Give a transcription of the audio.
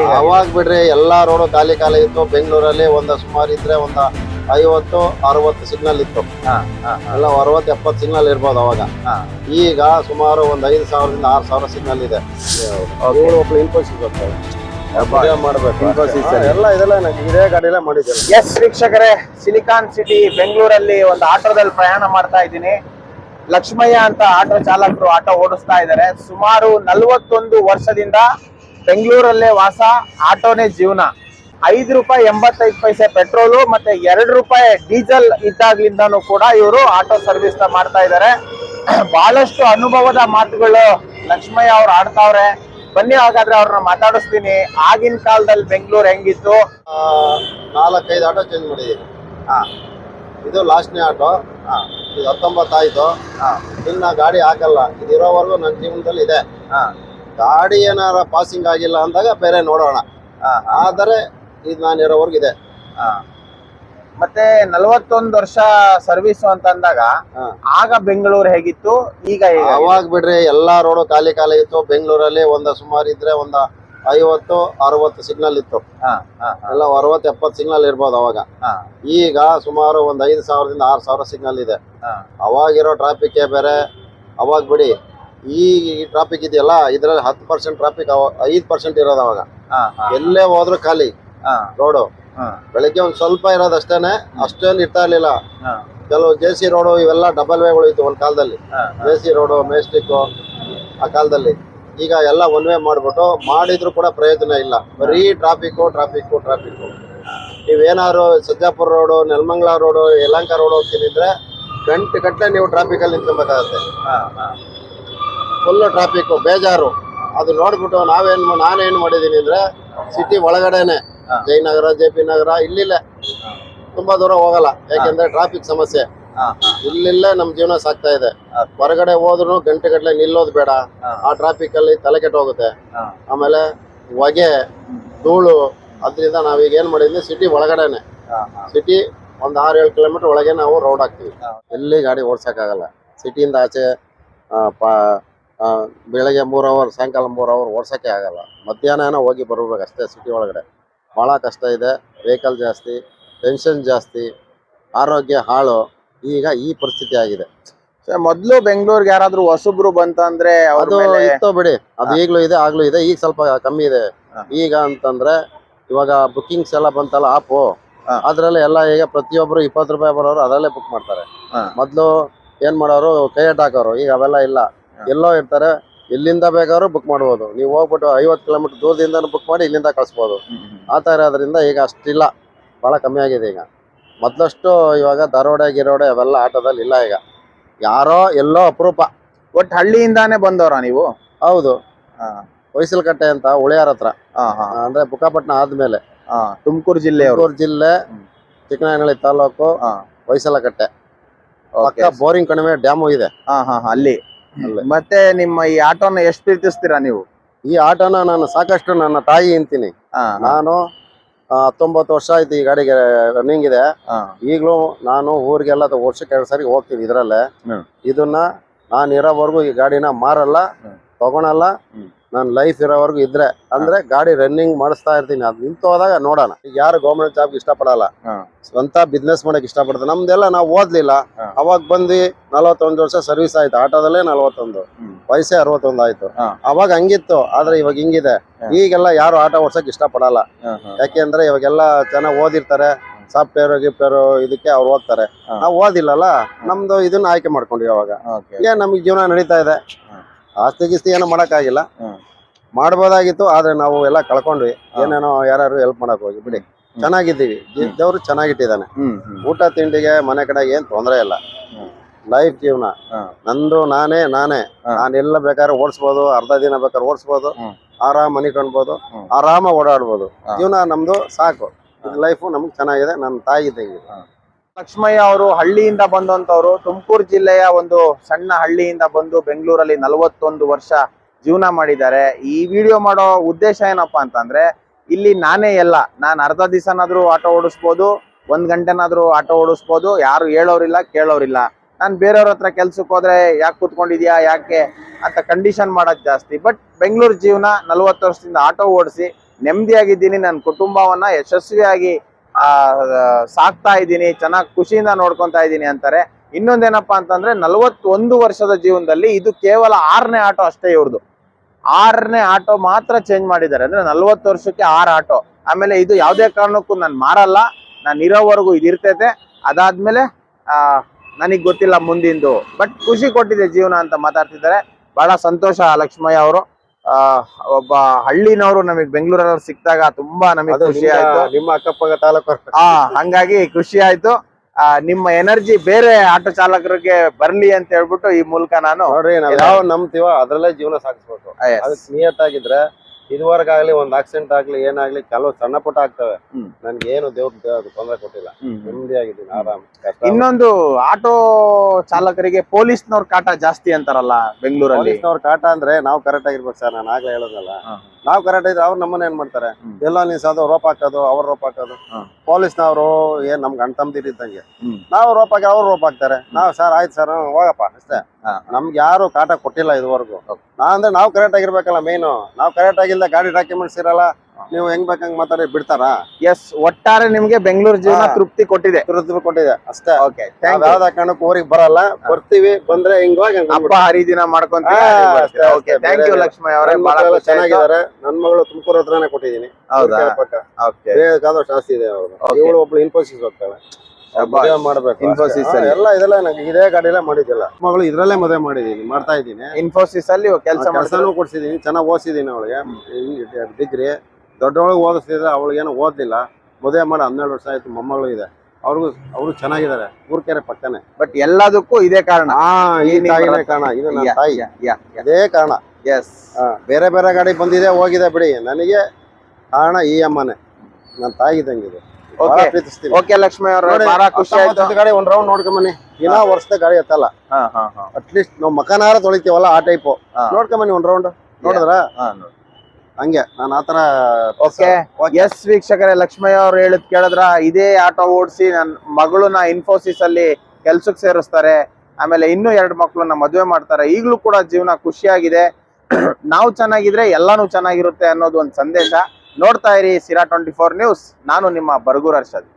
ಈಗ? ಅವಾಗ ಬಿಡ್ರಿ ಎಲ್ಲಾ ರೋಡು ಖಾಲಿ ಖಾಲಿ ಇತ್ತು. ಬೆಂಗಳೂರಲ್ಲಿ ಒಂದು ಸುಮಾರು ಇದ್ರೆ ಒಂದ ಐವತ್ತು ಅರವತ್ತು ಸಿಗ್ನಲ್ ಇತ್ತು. ಎಲ್ಲ ಅರವತ್ತು ಎಪ್ಪತ್ತು ಸಿಗ್ನಲ್ ಇರ್ಬೋದು ಅವಾಗ. ಈಗ ಸುಮಾರು ಒಂದ್ ಐದು ಸಾವಿರದಿಂದ ಆರು ಸಾವಿರ ಸಿಗ್ನಲ್ ಇದೆ. ಒಬ್ಳು ಇನ್ಫೋಸಿಸ್ ಬರ್ತಾರೆ. ಎಲ್ಲ ಇದೆಲ್ಲ ಇದೇ ಮಾಡಿದ್ದೇನೆ ಎಸ್ ವೀಕ್ಷಕರೇ ಸಿಲಿಕಾನ್ ಸಿಟಿ ಬೆಂಗಳೂರಲ್ಲಿ ಒಂದು ಆಟೋದಲ್ಲಿ ಪ್ರಯಾಣ ಮಾಡ್ತಾ ಇದ್ದೀನಿ. ಲಕ್ಷ್ಮಯ್ಯ ಅಂತ ಆಟೋ ಚಾಲಕರು ಆಟೋ ಓಡಿಸ್ತಾ ಇದ್ದಾರೆ. ಸುಮಾರು ನಲವತ್ತೊಂದು ವರ್ಷದಿಂದ ಬೆಂಗಳೂರಲ್ಲೇ ವಾಸ ಆಟೋನೇ ಜೀವನ. ಐದು ರೂಪಾಯಿ ಎಂಬತ್ತೈದು ಪೈಸೆ ಪೆಟ್ರೋಲು ಮತ್ತೆ ಎರಡು ರೂಪಾಯಿ ಡೀಸೆಲ್ ಇದ್ದಾಗ್ಲಿಂದನೂ ಕೂಡ ಇವರು ಆಟೋ ಸರ್ವಿಸ್ನ ಮಾಡ್ತಾ ಇದ್ದಾರೆ ಬಹಳಷ್ಟು ಅನುಭವದ ಮಾತುಗಳು ಲಕ್ಷ್ಮಯ್ಯ ಅವ್ರು ಆಡ್ತಾವ್ರೆ. ಬನ್ನಿ ಹಾಗಾದ್ರೆ ಅವ್ರನ್ನ ಮಾತಾಡಿಸ್ತೀನಿ. ಆಗಿನ ಕಾಲದಲ್ಲಿ ಬೆಂಗಳೂರು ಹೆಂಗಿತ್ತು? ನಾಲ್ಕೈದು ಆಟೋ ಚೇಂಜ್ ಮಾಡಿದ್ದೀನಿ ಇದು ಲಾಸ್ಟ್ನೇ ಆಟೋ. ಹಾ. ಇದು ಹತ್ತೊಂಬತ್ತಾಯ್ತು. ಇನ್ನ ಗಾಡಿ ಹಾಕಲ್ಲ. ಇದಿರೋವರೆಗೂ ನನ್ನ ಜೀವನದಲ್ಲಿ ಇದೆ. ಗಾಡಿ ಏನಾರ ಪಾಸಿಂಗ್ ಆಗಿಲ್ಲ ಅಂದಾಗ ಬೇರೆ ನೋಡೋಣ. ಆದರೆ ಇದು ನಾನು ಇರೋವರೆಗೂ ಇದೆ. ಮತ್ತೆ ನಲವತ್ತೊಂದು ವರ್ಷ ಸರ್ವಿಸ್ ಅಂತ ಅಂದಾಗ ಆಗ ಬೆಂಗಳೂರು ಹೇಗಿತ್ತು? ಈಗ ಹೇಗೆ? ಅವಾಗ ಬಿಡ್ರಿ ಎಲ್ಲಾ ರೋಡು ಖಾಲಿ ಖಾಲಿ ಇತ್ತು. ಬೆಂಗಳೂರಲ್ಲಿ ಒಂದ ಸುಮಾರು ಇದ್ರೆ ಒಂದ ಐವತ್ತು ಅರವತ್ತು ಸಿಗ್ನಲ್ ಇತ್ತು. ಹಾ, ಹಾ, ಹಾ, ಎಲ್ಲ ಅರವತ್ತು ಎಪ್ಪತ್ತು ಸಿಗ್ನಲ್ ಇರ್ಬೋದು ಅವಾಗ. ಹಾ, ಈಗ ಸುಮಾರು ಒಂದ್ ಐದು ಸಾವಿರದಿಂದ ಆರು ಸಾವಿರ ಸಿಗ್ನಲ್ ಇದೆ. ಹಾ. ಅವಾಗಿರೋ ಟ್ರಾಫಿಕ್ ಬೇರೆ. ಅವಾಗ ಬಿಡಿ ಈ ಟ್ರಾಫಿಕ್ ಇದೆಯಲ್ಲ ಇದ್ರಲ್ಲಿ ಹತ್ತು ಪರ್ಸೆಂಟ್ ಟ್ರಾಫಿಕ್ ಐದು ಪರ್ಸೆಂಟ್ ಇರೋದು ಅವಾಗ. ಎಲ್ಲೇ ಹೋದ್ರು ಖಾಲಿ ರೋಡು ಬೆಳಿಗ್ಗೆ ಒಂದ್ ಸ್ವಲ್ಪ ಇರೋದು ಅಷ್ಟೇನೆ ಅಷ್ಟೇನು ಇರ್ತಾ ಇರ್ಲಿಲ್ಲ. ಕೆಲವು ಜೆ ಸಿ ರೋಡು ಇವೆಲ್ಲ ಡಬಲ್ ವೇಗಳು ಇತ್ತು ಒಂದ್ ಕಾಲದಲ್ಲಿ. ಜೆ ಸಿ ರೋಡು ಮೆಸ್ಟಿಕ್ ಆ ಕಾಲದಲ್ಲಿ. ಈಗ ಎಲ್ಲ ಒನ್ ವೇ ಮಾಡ್ಬಿಟ್ಟು ಮಾಡಿದ್ರು ಕೂಡ ಪ್ರಯೋಜನ ಇಲ್ಲ. ಬರೀ ಟ್ರಾಫಿಕ್ಕು ಟ್ರಾಫಿಕ್ಕು ಟ್ರಾಫಿಕ್ಕು ನೀವೇನಾದ್ರು Sarjapura road Nelamangala road Yelahanka road ಹೋಗ್ತೀನಿ ಅಂದ್ರೆ ಗಂಟೆ ಗಟ್ಟಲೆ ನೀವು ಟ್ರಾಫಿಕಲ್ಲಿ ನಿಂತ್ಕೊಬೇಕಾಗತ್ತೆ. ಹಾ. ಟ್ರಾಫಿಕ್ಕು ಬೇಜಾರು. ಅದು ನೋಡ್ಬಿಟ್ಟು ನಾವೇನು ನಾನೇನು ಮಾಡಿದ್ದೀನಿ ಮಾಡಿದೀನಿ ಅಂದ್ರೆ ಸಿಟಿ ಒಳಗಡೆನೆ. ಜಯನಗರ ಜೆ ಪಿ ನಗರ ಇಲ್ಲಿಲ್ಲ. ತುಂಬಾ ದೂರ ಹೋಗಲ್ಲ. ಯಾಕೆಂದ್ರೆ ಟ್ರಾಫಿಕ್ ಸಮಸ್ಯೆ. ಇಲ್ಲಿಲ್ಲ ಹಾ, ಇಲ್ಲಿಲ್ಲೇ ನಮ್ ಜೀವನ ಸಾಕ್ತಾ ಇದೆ. ಹೊರಗಡೆ ಹೋದ್ರು ಗಂಟೆ ಗಟ್ಟಲೆ ನಿಲ್ಲೋದು ಬೇಡ. ಆ ಟ್ರಾಫಿಕ್ ಅಲ್ಲಿ ತಲೆ ಕೆಟ್ಟೋಗುತ್ತೆ. ಆಮೇಲೆ ಹೊಗೆ ಧೂಳು ಅದರಿಂದ ನಾವೀಗ ಏನ್ ಮಾಡಿದ್ವಿ? ಸಿಟಿ ಒಳಗಡೆನೆ. ಸಿಟಿ ಒಂದ್ ಆರು ಏಳು ಕಿಲೋಮೀಟರ್ ಒಳಗೆ ನಾವು ರೋಡ್ ಹಾಕ್ತಿವಿ. ಎಲ್ಲಿ ಗಾಡಿ ಓಡ್ಸಕ್ಕಾಗಲ್ಲ. ಸಿಟಿಯಿಂದ ಆಚೆ ಬೆಳಗ್ಗೆ ಮೂರ್ ಅವರ್ ಸಾಯಂಕಾಲ ಮೂರ್ ಅವರ್ ಓಡ್ಸಕ್ಕೆ ಆಗಲ್ಲ. ಮಧ್ಯಾಹ್ನ ಹೋಗಿ ಬರಬೇಕು ಅಷ್ಟೇ ಸಿಟಿ ಒಳಗಡೆ. ಬಹಳ ಕಷ್ಟ ಇದೆ ವೆಹಿಕಲ್ ಜಾಸ್ತಿ ಟೆನ್ಷನ್ ಜಾಸ್ತಿ ಆರೋಗ್ಯ ಹಾಳು ಈಗ ಈ ಪರಿಸ್ಥಿತಿ ಆಗಿದೆ. ಮೊದಲು ಬೆಂಗಳೂರಿಗೆ ಯಾರಾದ್ರೂ ಹೊಸಬ್ರು ಬಂತಂದ್ರೆ ಅದು ಇತ್ತು ಬಿಡಿ. ಅದು ಈಗಲೂ ಇದೆ ಆಗ್ಲೂ ಇದೆ ಈಗ ಸ್ವಲ್ಪ ಕಮ್ಮಿ ಇದೆ. ಈಗ ಅಂತಂದ್ರೆ ಇವಾಗ ಬುಕ್ಕಿಂಗ್ಸ್ ಎಲ್ಲ ಬಂತಲ್ಲ ಆಪು. ಅದ್ರಲ್ಲಿ ಎಲ್ಲ ಈಗ ಪ್ರತಿಯೊಬ್ರು ಇಪ್ಪತ್ತು ರೂಪಾಯಿ ಬರೋರು ಅದರಲ್ಲೇ ಬುಕ್ ಮಾಡ್ತಾರೆ. ಮೊದಲು ಏನ್ ಮಾಡೋರು ಕೈ ಹಾಕೋರು ಈಗ ಅವೆಲ್ಲ ಇಲ್ಲ. ಎಲ್ಲೋ ಇರ್ತಾರೆ ಎಲ್ಲಿಂದ ಬೇಕಾದ್ರು ಬುಕ್ ಮಾಡ್ಬೋದು. ನೀವು ಹೋಗ್ಬಿಟ್ಟು ಐವತ್ತು ಕಿಲೋಮೀಟರ್ ದೂರದಿಂದ ಬುಕ್ ಮಾಡಿ ಇಲ್ಲಿಂದ ಕಳಿಸ್ಬೋದು. ಆ ಥರ ಇರೋದ್ರಿಂದ ಈಗ ಅಷ್ಟಿಲ್ಲ. ಭಾಳ ಕಮ್ಮಿ ಆಗಿದೆ ಈಗ. ಮೊದಲಷ್ಟು ಇವಾಗ ದರೋಡೆ ಗಿರೋಡೆ ಅವೆಲ್ಲ ಆಟೋದಲ್ಲಿ ಇಲ್ಲ ಈಗ. ಯಾರೋ ಎಲ್ಲೋ ಅಪರೂಪ. ಒಟ್ಟು ಹಳ್ಳಿಯಿಂದಾನೇ ಬಂದವರ ನೀವು? ಹೌದು. ಹೊಯ್ಸಲಕಟ್ಟೆ ಅಂತ ಉಳಿಯಾರ ಹತ್ರ. ಅಂದ್ರೆ ಬುಕ್ಕಾಪಟ್ಟಣ ಆದ್ಮೇಲೆ. ತುಮಕೂರು ಜಿಲ್ಲೆ ತುಮಕೂರು ಜಿಲ್ಲೆ ಚಿಕ್ಕನಹಳ್ಳಿ ತಾಲೂಕು. ಹೊಯ್ಸಲಕಟ್ಟೆ ಪಕ್ಕ ಬೋರಿಂಗ್ ಕಣಿವೆ ಡ್ಯಾಮು ಇದೆ. ಅಲ್ಲೇ. ಮತ್ತೆ ನಿಮ್ಮ ಈ ಆಟೋನ ಎಷ್ಟು ಪ್ರೀತಿಸ್ತೀರಾ ನೀವು? ಈ ಆಟೋನ ನಾನು ಸಾಕಷ್ಟು ನನ್ನ ತಾಯಿ ಅಂತೀನಿ. ನಾನು ಹತ್ತೊಂಬತ್ತು ವರ್ಷ ಆಯ್ತು ಈ ಗಾಡಿಗೆ ರನ್ನಿಂಗ್ ಇದೆ. ಈಗಲೂ ನಾನು ಊರಿಗೆಲ್ಲ ವರ್ಷಕ್ಕೆ ಎರಡು ಸಾರಿ ಹೋಗ್ತೀನಿ ಇದರಲ್ಲೇ. ಇದನ್ನ ನಾನು ಇರೋವರೆಗೂ ಈ ಗಾಡಿನ ಮಾರಲ್ಲ ತಗೊಳಲ್ಲ. ನನ್ನ ಲೈಫ್ ಇರೋವರೆಗೂ ಇದ್ರೆ ಅಂದ್ರೆ ಗಾಡಿ ರನ್ನಿಂಗ್ ಮಾಡಿಸ್ತಾ ಇರ್ತೀನಿ ಅದು ನಿಂತು ಹೋದಾಗ ನೋಡೋಣ ಈಗ ಯಾರು ಗೌರ್ಮೆಂಟ್ ಜಾಬ್ ಇಷ್ಟಪಡಲ್ಲ. ಸ್ವಂತ ಬಿಸ್ನೆಸ್ ಮಾಡಕ್ ಇಷ್ಟಪಡ್ತಾರೆ ನಮ್ದೆಲ್ಲ ನಾವು ಓದ್ಲಿಲ್ಲ. ಅವಾಗ ಬಂದು ನಲವತ್ತೊಂದು ವರ್ಷ ಸರ್ವಿಸ್ ಆಯ್ತು ಆಟೋದಲ್ಲೇ ನಲವತ್ತೊಂದು. ವಯಸ್ಸೇ ಅರವತ್ತೊಂದು ಆಯ್ತು. ಅವಾಗ ಹಂಗಿತ್ತು ಆದ್ರೆ ಇವಾಗ ಹಿಂಗಿದೆ. ಈಗೆಲ್ಲ ಯಾರು ಆಟೋ ಓಡ್ಸಕ್ ಇಷ್ಟಪಡಲ್ಲ. ಯಾಕೆಂದ್ರೆ ಇವಾಗೆಲ್ಲ ಚೆನ್ನಾಗಿ ಓದಿರ್ತಾರೆ ಸಾಫ್ಟ್ವೇರ್ ಗಿಫ್ಟ್ವೇರ್ ಇದಕ್ಕೆ ಅವ್ರು ಓದ್ತಾರೆ. ನಾವು ಓದಿಲ್ಲಲ್ಲ ನಮ್ದು ಇದನ್ನ ಆಯ್ಕೆ ಮಾಡ್ಕೊಂಡ್ವಿ ಅವಾಗ. ಏನ್ ನಮಗೆ ಜೀವನ ನಡೀತಾ ಇದೆ. ಆಸ್ತಿ ಗಿಸ್ತಿ ಏನೋ ಮಾಡೋಕ್ಕಾಗಿಲ್ಲ. ಮಾಡ್ಬೋದಾಗಿತ್ತು ಆದ್ರೆ ನಾವು ಎಲ್ಲ ಕಳ್ಕೊಂಡ್ವಿ. ಏನೇನೋ ಯಾರು ಹೆಲ್ಪ್ ಮಾಡಕ್ ಹೋಗಿ. ಬಿಡಿ. ಚೆನ್ನಾಗಿದ್ದೀವಿ. ದೇವ್ರು ಚೆನ್ನಾಗಿಟ್ಟಿದ್ದಾನೆ. ಊಟ ತಿಂಡಿಗೆ ಮನೆ ಕಡೆಗೆ ಏನ್ ತೊಂದರೆ ಇಲ್ಲ. ಲೈಫ್ ಜೀವನ. ನಂದು ನಾನೇ ನಾನೇ. ನಾನು ಎಲ್ಲ ಬೇಕಾದ್ರೆ ಓಡಿಸ್ಬೋದು ಅರ್ಧ ದಿನ ಬೇಕಾದ್ರೆ ಓಡಿಸ್ಬೋದು ಆರಾಮ ಮನಿ ಕಾಣ್ಬೋದು ಆರಾಮ ಓಡಾಡ್ಬೋದು. ಜೀವನ ನಮ್ದು ಸಾಕು. ಲೈಫು ಲೈಫ್ ನಮ್ಗೆ ಚೆನ್ನಾಗಿದೆ. ನನ್ನ ತಾಯಿ ಇದ್ದಂಗೆ. ಲಕ್ಷ್ಮಯ್ಯ ಅವರು ಹಳ್ಳಿಯಿಂದ ಬಂದಂತವ್ರು ತುಮಕೂರು ಜಿಲ್ಲೆಯ ಒಂದು ಸಣ್ಣ ಹಳ್ಳಿಯಿಂದ ಬಂದು ಬೆಂಗಳೂರಲ್ಲಿ ನಲವತ್ತೊಂದು ವರ್ಷ ಜೀವನ ಮಾಡಿದ್ದಾರೆ. ಈ ವಿಡಿಯೋ ಮಾಡೋ ಉದ್ದೇಶ ಏನಪ್ಪ ಅಂತಂದ್ರೆ, ಇಲ್ಲಿ ನಾನೇ ಎಲ್ಲ, ನಾನು ಅರ್ಧ ದಿವಸನಾದ್ರೂ ಆಟೋ ಓಡಿಸ್ಬೋದು, ಒಂದ್ ಗಂಟೆನಾದ್ರೂ ಆಟೋ ಓಡಿಸ್ಬೋದು, ಯಾರು ಹೇಳೋರಿಲ್ಲ, ಕೇಳೋರಿಲ್ಲ. ನಾನು ಬೇರೆಯವ್ರ ಹತ್ರ ಕೆಲ್ಸಕ್ಕೆ ಹೋದ್ರೆ ಯಾಕೆ ಕೂತ್ಕೊಂಡಿದ್ಯಾ, ಯಾಕೆ ಅಂತ ಕಂಡೀಷನ್ ಮಾಡೋದು ಜಾಸ್ತಿ. ಬಟ್ ಬೆಂಗಳೂರು ಜೀವನ ನಲ್ವತ್ತು ವರ್ಷದಿಂದ ಆಟೋ ಓಡಿಸಿ ನೆಮ್ಮದಿಯಾಗಿದ್ದೀನಿ ನನ್ನ ಕುಟುಂಬವನ್ನ ಯಶಸ್ವಿಯಾಗಿ ಸಾಕ್ತಾ ಇದ್ದೀನಿ, ಚೆನ್ನಾಗಿ ಖುಷಿಯಿಂದ ನೋಡ್ಕೊತಾ ಇದ್ದೀನಿ ಅಂತಾರೆ. ಇನ್ನೊಂದೇನಪ್ಪ ಅಂತಂದ್ರೆ, ನಲವತ್ತೊಂದು ವರ್ಷದ ಜೀವನದಲ್ಲಿ ಇದು ಕೇವಲ ಆರನೇ ಆಟೋ ಅಷ್ಟೇ ಇವ್ರದ್ದು ಆರನೇ ಆಟೋ ಮಾತ್ರ ಚೇಂಜ್ ಮಾಡಿದ್ದಾರೆ. ಅಂದ್ರೆ ನಲ್ವತ್ತು ವರ್ಷಕ್ಕೆ ಆರು ಆಟೋ. ಆಮೇಲೆ ಇದು ಯಾವುದೇ ಕಾರಣಕ್ಕೂ ನಾನು ಮಾರಲ್ಲ. ನಾನು ಇರೋವರೆಗೂ ಇದು ಇರ್ತೈತೆ. ಅದಾದ್ಮೇಲೆ ನನಗೆ ಗೊತ್ತಿಲ್ಲ ಮುಂದಿಂದು. ಬಟ್ ಖುಷಿ ಕೊಟ್ಟಿದೆ ಜೀವನ ಅಂತ ಮಾತಾಡ್ತಿದ್ದಾರೆ. ಬಹಳ ಸಂತೋಷ ಲಕ್ಷ್ಮಯ್ಯ ಅವರು. ಒಬ್ಬ ಹಳ್ಳಿನವರು ನಮಗೆ ಬೆಂಗಳೂರಲ್ಲಿ ಸಿಕ್ಕಿದಾಗ ತುಂಬಾ ನಮಗೆ ಖುಷಿ ಆಯ್ತು. ನಿಮ್ಮ ಅಕ್ಕಪಕ್ಕ ತಾಲೂಕು. ಆ ಹಂಗಾಗಿ ಖುಷಿ ಆಯ್ತು. ಆ ನಿಮ್ಮ ಎನರ್ಜಿ ಬೇರೆ ಆಟೋ ಚಾಲಕರಿಗೆ ಬರ್ಲಿ ಅಂತ ಹೇಳ್ಬಿಟ್ಟು ಈ ಮೂಲಕ ನಾನು ನೋಡ್ರಿ ನಾವ್ ಯಾವ ನಂಬ್ತೀವ ಅದ್ರಲ್ಲೇ ಜೀವನ ಸಾಗಿಸ್ಬೇಕು. Yes. ಅದಕ್ಕೆ ನಿಯತ್ತಾಗಿದ್ರೆ ಇದುವರೆಗಾಗ್ಲಿ ಒಂದ್ ಆಕ್ಸಿಡೆಂಟ್ ಆಗ್ಲಿ ಏನಾಗ್ಲಿ ಕೆಲವು ಸಣ್ಣ ಪುಟ್ಟ ಆಗ್ತವೆ. ನನ್ಗೆ ಏನು ದೇವ್ರ ತೊಂದರೆ ಕೊಟ್ಟಿಲ್ಲ. ನೆಮ್ಮದಿ ಆಗಿದ್ದೀನಿ ಆರಾಮ್ ಕಷ್ಟ. ಇನ್ನೊಂದು ಆಟೋ ಚಾಲಕರಿಗೆ ಪೊಲೀಸ್ನವ್ರ ಕಾಟ ಜಾಸ್ತಿ ಅಂತಾರಲ್ಲ ಬೆಂಗಳೂರಲ್ಲಿ. ಪೊಲೀಸ್ನವ್ರ ಕಾಟ ಅಂದ್ರೆ ನಾವು ಕರೆಕ್ಟ್ ಆಗಿರ್ಬೇಕು ಸರ್ ನಾನು ಆಗ್ಲೇ ಹೇಳೋದಲ್ಲ. ನಾವು ಕರೆಕ್ಟ್ ಇದ್ರೆ ಅವ್ರು ನಮ್ಮನ್ನ ಏನ್ ಮಾಡ್ತಾರೆ? ಎಲ್ಲ ನಿಲ್ಸೋದು ರೋಪ್ ಹಾಕೋದು ಅವ್ರ ರೋಪ್ ಹಾಕೋದು. ಪೊಲೀಸ್ನವರು ಏನ್ ನಮ್ಗೆ ಹ್ಮ್. ನಾವು ರೋಪ್ ಹಾಕಿ ಅವ್ರು ರೋಪ್ ಹಾಕ್ತಾರೆ. ನಾವು ಸರ್ ಆಯ್ತು ಸರ್ ಹೋಗಪ್ಪ ಅಷ್ಟೇ. ನಮ್ಗೆ ಯಾರು ಕಾಟ ಕೊಟ್ಟಿಲ್ಲ ಇದುವರೆಗೂ. ನಾ ಅಂದ್ರೆ ನಾವು ಕರೆಕ್ಟ್ ಆಗಿರ್ಬೇಕಲ್ಲ ಮೇನು ನಾವು ಕರೆಕ್ಟ್ ಆಗಿಲ್ಲ ಗಾಡಿ ಡಾಕ್ಯುಮೆಂಟ್ಸ್ ಇರಲ್ಲ ನೀವು ಹೆಂಗ್ ಬೇಕಂಗ್ ಮಾತಾಡಿ ಬಿಡ್ತಾರ? ಎಸ್ ಒಟ್ಟಾರೆ ನಿಮ್ಗೆ ಬೆಂಗಳೂರು ಜೀವನ ತೃಪ್ತಿ ಕೊಟ್ಟಿದೆ. ತೃಪ್ತಿ ಕೊಟ್ಟಿದೆ ಅಷ್ಟೇ. ಓಕೆ ಯಾವ್ದ ಕಾರಣಕ್ಕೂ ಊರಿಗೆ ಬರಲ್ಲ ಬರ್ತೀವಿ ಬಂದ್ರೆ ಹಿಂಗಾಗಿ ಹಂಗ್ ಹಬ್ಬ ಹರಿದಿನ ಅಷ್ಟೇ, ಓಕೆ ಥ್ಯಾಂಕ್ ಯು ಬೇರೆ- ಲಕ್ಷ್ಮಿ ಅವರೇ ಬಹಳ. ಚೆನ್ನಾಗಿದ್ದಾರೆ. ನನ್ ಮಗಳು ತುಮಕೂರು ಹತ್ರನೇ ಕೊಟ್ಟಿದ್ದೀನಿ. ಹೌದಾ? ಓಕೆ ಬೇಕಾದಷ್ಟು ಆಸ್ತಿ ಇದೆ ಅವರು. ಇವಳು ಒಬ್ಳು ಇನ್ಫೋಸಿಸ್ ಹೋಗ್ತಾಳೆ. ಹಾ, ಎಲ್ಲ ಇದೆಲ್ಲ ನಂಗೆ ಇದೇ ಎಲ್ಲ ಮಾಡಿದ್ದಿಲ್ಲ. ಮಗಳು ಇದ್ರಲ್ಲೇ ಮದುವೆ ಮಾಡಿದೀನಿ ಮಾಡ್ತಾ ಇದ್ದೀನಿ. ಇನ್ಫೋಸಿಸ್ ಅಲ್ಲಿ ಕೆಲಸ ಕೆಲಸನೂ ಕೊಡ್ಸಿದೀನಿ ಚೆನ್ನಾಗಿ ಓದಿಸಿದೀನಿ ಅವಳಿಗೆ. ಡಿಗ್ರಿ ದೊಡ್ಡವಳಿಗೆ ಓದಿಸ್ತಿದ್ರೆ ಅವಳಿಗೇನು ಓದಲಿಲ್ಲ. ಮದುವೆ ಮಾಡಿ ಹನ್ನೆರಡು ವರ್ಷ ಆಯ್ತು ಮೊಮ್ಮಗಳು ಇದೆ. ಅವ್ರಿಗೂ ಅವರು ಚೆನ್ನಾಗಿದ್ದಾರೆ ಊರ್ಕೆರೆ ಪಕ್ಕನೆ. ಬಟ್ ಎಲ್ಲದಕ್ಕೂ ಇದೇ ಕಾರಣ. ಹಾ ಈ ತಾಯಿನೇ ಕಾರಣ. ಇದು ನನ್ನ ತಾಯಿ. ಅದೇ ಕಾರಣ. ಎಸ್ ಬೇರೆ ಬೇರೆ ಗಾಡಿ ಬಂದಿದೆ ಹೋಗಿದೆ ಬಿಡಿ. ನನಗೆ ಕಾರಣ ಈ ಅಮ್ಮನೆ. ನನ್ನ ತಾಯಿ ಇದ್ದಂಗಿದೆ. ಪ್ರೀತಿಸ್ತೀನಿ ಓಕೆ ಲಕ್ಷ್ಮಿ ಅವರು ಬಹಳ ಖುಷಿ ಆಯ್ತು. ಗಾಡಿ ಒಂದ್ ರೌಂಡ್ ನೋಡ್ಕೊಂಬನಿ ದಿನ ವರ್ಷದ ಗಾಡಿ ಎತ್ತಲ್ಲ. ಹಾ ಅಟ್ಲೀಸ್ಟ್ ನಾವು ಮಕನಾರ ತೊಳಿತೀವಲ್ಲ ಆ ಟೈಪ್ ಹಾ. ನೋಡ್ಕೊಂಬನ್ನಿ ಒಂದ್ ರೌಂಡ್ ನೋಡಿದ್ರ. ಹಂಗೆ ನಾನು ಆತರ ಓಕೆ ಎಸ್ ವೀಕ್ಷಕರೇ ಲಕ್ಷ್ಮಯ್ಯ ಅವ್ರು ಹೇಳಿದ್ ಕೇಳಿದ್ರ? ಇದೇ ಆಟೋ ಓಡಿಸಿ ನನ್ನ ಮಗಳನ್ನ ಇನ್ಫೋಸಿಸ್ ಅಲ್ಲಿ ಕೆಲ್ಸಕ್ ಸೇರಿಸ್ತಾರೆ. ಆಮೇಲೆ ಇನ್ನೂ ಎರಡು ಮಕ್ಕಳನ್ನ ಮದುವೆ ಮಾಡ್ತಾರೆ. ಈಗಲೂ ಕೂಡ ಜೀವನ ಖುಷಿಯಾಗಿದೆ. ನಾವು ಚೆನ್ನಾಗಿದ್ರೆ ಎಲ್ಲಾನು ಚೆನ್ನಾಗಿರುತ್ತೆ ಅನ್ನೋದು ಒಂದು ಸಂದೇಶ. ನೋಡ್ತಾ ಇರಿ ಸಿರಾ ಟ್ವೆಂಟಿ ಫೋರ್ ನ್ಯೂಸ್. ನಾನು ನಿಮ್ಮ ಬರ್ಗೂರ್ ಅರ್ಷದ್.